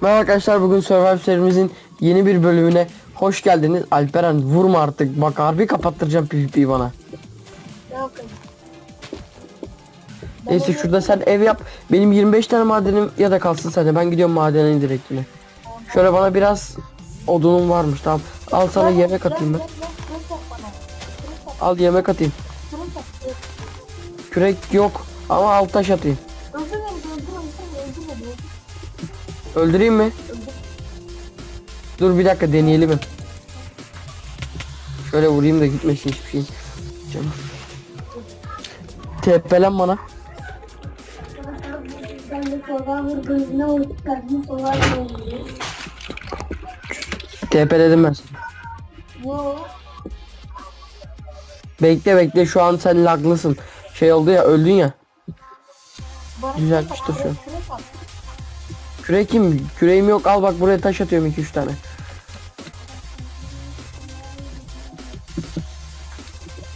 Merhaba arkadaşlar bugün Survivor serimizin yeni bir bölümüne hoş geldiniz. Alperen vurma artık bak harbi kapattıracağım PvP'yi bana. Neyse şurada sen ev yap. Benim 25 tane madenim ya da kalsın sende. Ben gidiyorum madene direkt yine. Şöyle bana biraz odunum varmış tamam. Al sana yemek atayım ben. Al yemek atayım. Kürek yok ama al taş atayım. Öldüreyim mi? Dur bir dakika deneyelim. Şöyle vurayım da gitmesin hiçbir şey. Canım. TP'len bana. TP'ledim ben. Bekle bekle şu an sen laglısın. Şey oldu ya öldün ya. Düzeltmiştir kürek şu an. Kürekim, küreğim yok. Al bak buraya taş atıyorum 2-3 tane.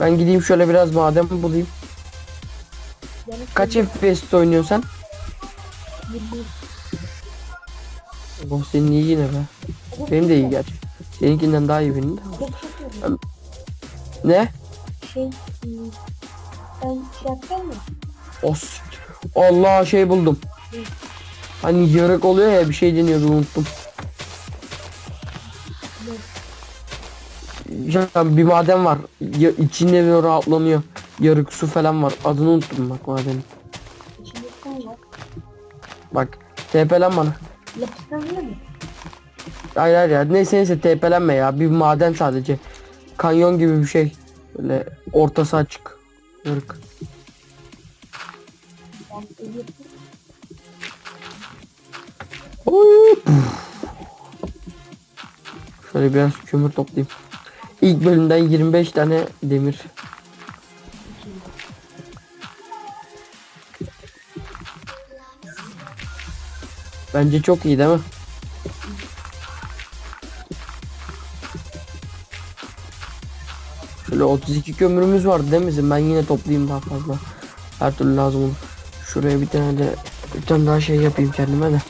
Ben gideyim şöyle biraz maden bulayım. Kaç FPS'te oynuyorsun sen? Oh senin iyi yine be. Benim de iyi gerçi. Seninkinden daha iyi benim de. Şey. Ne? Şey, sen şey yapacak mısın? Os. Allah şey buldum. Hani yarık oluyor ya bir şey deniyordu unuttum. Ya bir maden var. Ya, içinde bir rahatlanıyor. Yarık su falan var. Adını unuttum bak madenin. Bak TP'len bana. Bile mi? Hayır hayır ya. Neyse neyse TP'lenme ya. Bir maden sadece. Kanyon gibi bir şey. Böyle ortası açık. Yarık. Ben! Şöyle biraz kömür toplayayım. İlk bölümden 25 tane demir. Bence çok iyi değil mi? Şöyle 32 kömürümüz var değil mi bizim? Ben yine toplayayım daha fazla. Her türlü lazım olur. Şuraya bir tane de bir tane daha şey yapayım kendime de.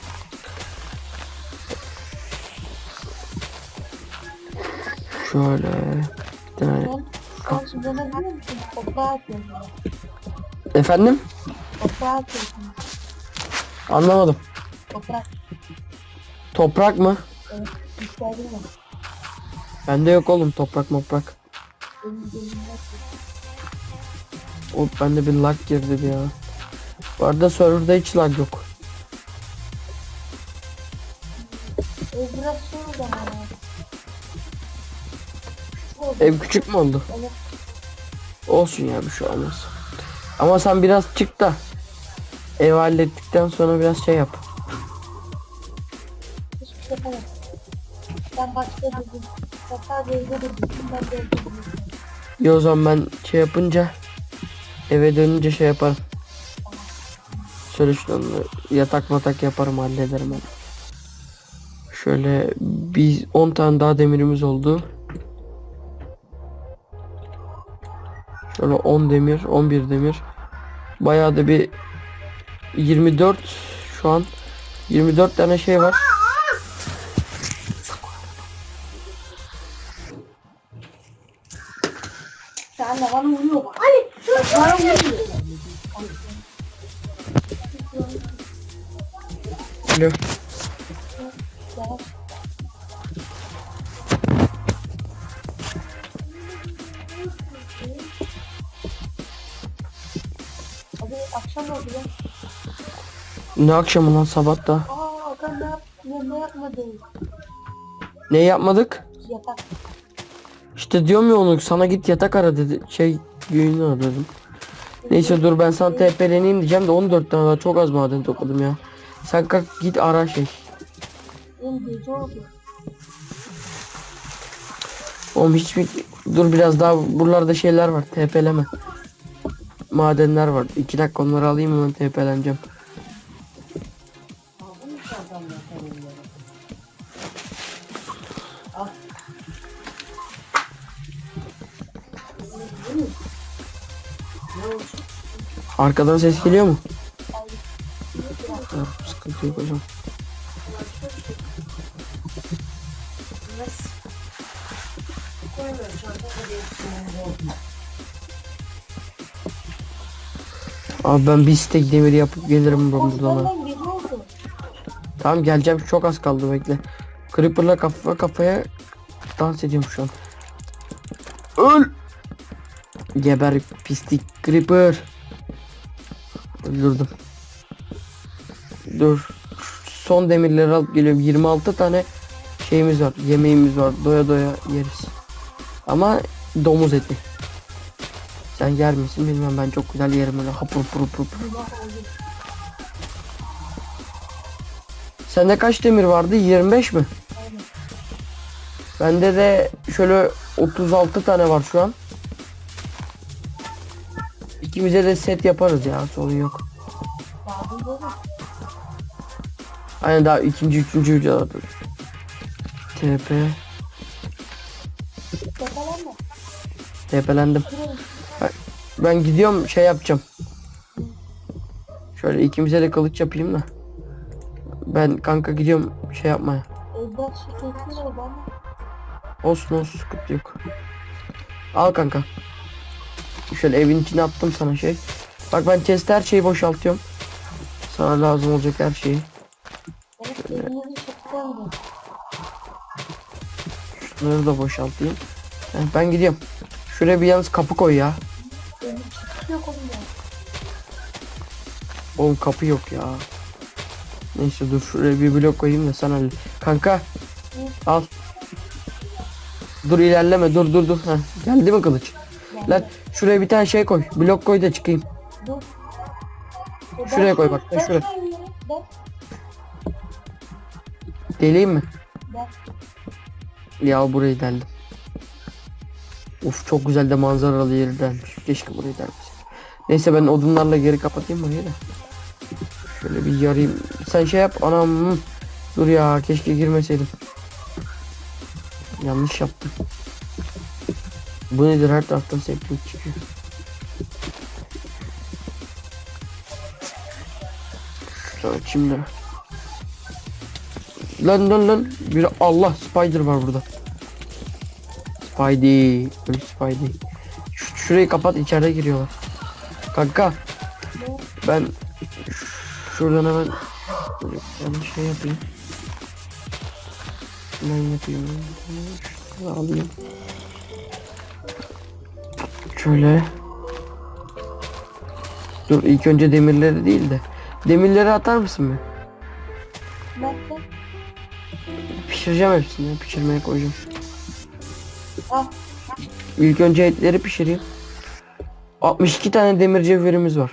Şöyle bir tane. Ben sen şimdi ne biliyor musun? Toprağa atıyorsun. Efendim? Toprağa atıyorsun. Anlamadım. Toprak. Toprak mı? Evet. İhtiyacın var. Bende yok oğlum toprak moprak. Benim gözümde O bende bir lag girdi ya. Bu arada serverda hiç lag yok. Ev biraz şey o zaman ya. Oldu. Ev küçük mü oldu? Evet. Olsun ya bir şey olmaz. Ama sen biraz çık da ev hallettikten sonra biraz şey yap. Hiçbir şey yapamam. Ben başka dedim. Ben sadece evde dedim. Ben de evde dedim. İyi o zaman ben şey yapınca eve dönünce şey yaparım. Şöyle şunu yatak matak yaparım hallederim onu. Şöyle biz 10 tane daha demirimiz oldu. Şöyle 10 demir, 11 demir. Bayağı da bir 24 şu an 24 tane şey var. Sen de bana. Ali. Bana. Alo. Akşam oldu ya. Ne akşamı lan sabah da. Aa Hakan ne yap ne, ne yapmadın? Ne yapmadık? Yatak. İşte diyorum ya onu sana git yatak ara dedi. Şey yayını aradım. Neyse dur ben sana TP'leneyim diyeceğim de 14 tane daha çok az maden topladım ya. Sen kalk git ara şey. Oğlum hiçbir dur biraz daha buralarda şeyler var TP'leme. Madenler var. 2 dakika onları alayım hemen TP'leneceğim. Arkadan ses geliyor mu? Sıkıntı yok hocam. Abi ben bir stek demir yapıp gelirim buradan. Benden gece oldu. Tamam geleceğim çok az kaldı bekle. Creeper'la kafa kafaya dans ediyorum şu an. Öl! Geber pislik Creeper. Öldürdüm. Dur. Son demirleri alıp geliyorum. 26 tane şeyimiz var. Yemeğimiz var. Doya doya yeriz. Ama domuz eti. Sen yer misin bilmem ben çok güzel yerim öyle hapur. Bir bak oldu. Sende kaç demir vardı? 25 mi? Bende de şöyle 36 tane var şu an. İkimize de set yaparız ya sorun yok. Aynen daha ikinci üçüncü videoda. TP Tepelenme. TP'lendim. Ben gidiyorum şey yapacağım. Şöyle ikimize de kılıç yapayım da. Ben kanka gidiyorum şey yapmaya. Evden şirketli oldu ama. Olsun olsun sıkıntı yok. Al kanka. Şöyle evin içine attım sana şey. Bak ben chest her şeyi boşaltıyorum. Sana lazım olacak her şeyi. Oldu. Şunları da boşaltayım. Ben gidiyorum. Şuraya bir yalnız kapı koy ya. Yok onun ya. Oğlum kapı yok ya. Neyse dur şuraya bir blok koyayım da sen hallet. Kanka. Al. Dur ilerleme dur dur dur. Heh, geldi mi kılıç? Yani Lan şuraya bir tane şey koy. Blok koy da çıkayım. dur. E Şuraya koy bak, ben şuraya. Ben, Deleyim mi? ben. Ya burayı deldim. Uf çok güzel de manzaralı yeri delmiş. Keşke burayı delmiş. Neyse ben odunlarla geri kapatayım burayı da. Şöyle bir yarayım. Sen şey yap anam. Dur ya keşke girmeseydim. Yanlış yaptım. Bu nedir her taraftan seplik çıkıyor. Şöyle şimdi. Lan lan lan. Bir Allah spider var burada. Spidey. Öyle Spidey. Şurayı kapat içeride giriyorlar. Kanka. Ben şuradan hemen ben bir şey yapayım. Ben yapayım. Şunu alayım. Şöyle. Dur ilk önce demirleri değil de. Demirleri atar mısın be? Nasıl? Pişireceğim hepsini. Pişirmeye koyacağım. Al. İlk önce etleri pişireyim. 62 tane demir cevherimiz var.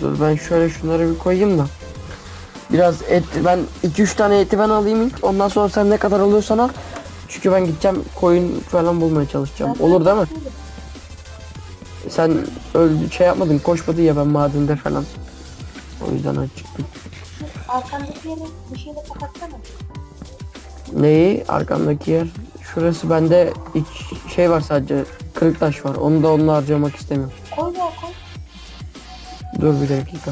Dur ben şöyle şunları bir koyayım da. Biraz et ben 2-3 tane eti ben alayım ilk. Ondan sonra sen ne kadar alıyorsan al. Çünkü ben gideceğim koyun falan bulmaya çalışacağım. Olur değil mi? Sen öldü şey yapmadın koşmadın ya ben madende falan. O yüzden çıktım. Şu arkandaki yeri bir şeyle kapatsana. Neyi? Arkamdaki yer. Şurası bende iç şey var sadece. Kırık taş var. Onu da onunla harcamak istemiyorum. Koy koy. Dur bir dakika.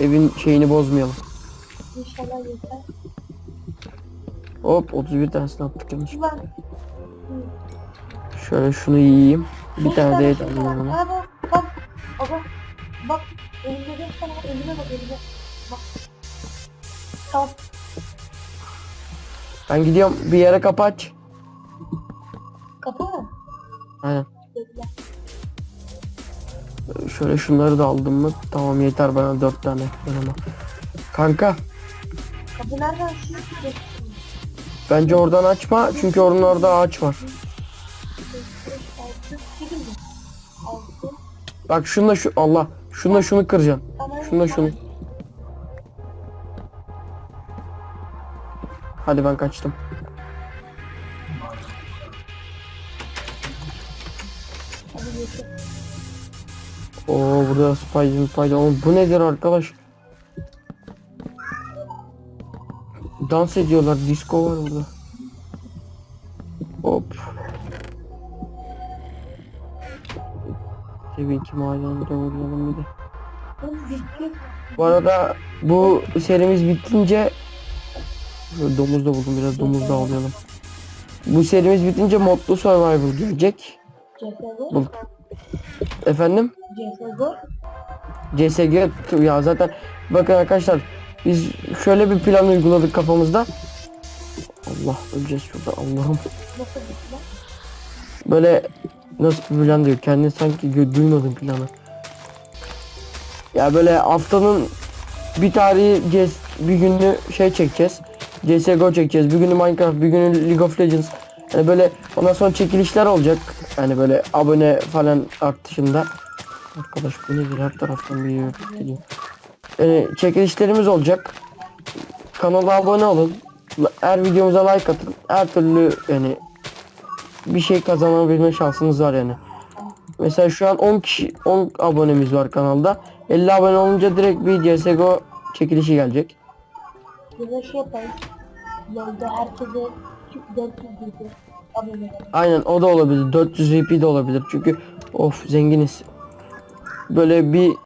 Evin şeyini bozmayalım. İnşallah yeter. Hop 31 tanesini attık yanlış. Şöyle şunu yiyeyim. Bir tane de et şey alayım bak bak. Bak. Bak. Tane var. Elime bak elime. Bak. Tamam. Ben gidiyorum bir yere kapı aç. Kapı mı? Aynen. Şöyle şunları da aldım mı? Tamam yeter bana 4 tane yanıma. Kanka Kapı nereden açıyor? Beş, bence oradan açma çünkü onun orada ağaç var. Bak şunla şu Allah şunla şunu kıracaksın. Şunla şunu. Hadi ben kaçtım. Oo burada Spider Spider. Oğlum bu nedir arkadaş? Dans ediyorlar. Disco var burada. Hop. Tabii ki madenlere uğrayalım bir de. Bu arada bu serimiz bitince Domuz da buldum biraz domuz da alayalım. Bu serimiz bitince modlu survival gelecek. CSGO. Bu, efendim? CSGO. CSG ya zaten bakın arkadaşlar biz şöyle bir plan uyguladık kafamızda. Allah öleceğiz şurada Allah'ım. Böyle nasıl bir plan diyor kendini sanki duymadın planı. Ya böyle haftanın bir tarihi bir günü şey çekeceğiz. CSGO çekeceğiz. Bir günü Minecraft, bir günü League of Legends. Yani böyle ondan sonra çekilişler olacak. Yani böyle abone falan artışında. Arkadaş bu nedir her taraftan bir geliyor. Yani çekilişlerimiz olacak. Kanala abone olun. Her videomuza like atın. Her türlü yani bir şey kazanabilme şansınız var yani. Mesela şu an 10 kişi 10 abonemiz var kanalda. 50 abone olunca direkt bir CSGO çekilişi gelecek. Bir de şey yapayım. Yolda herkese 400 gibi abone olun. Aynen o da olabilir. 400 VP de olabilir. Çünkü of zenginiz. Böyle bir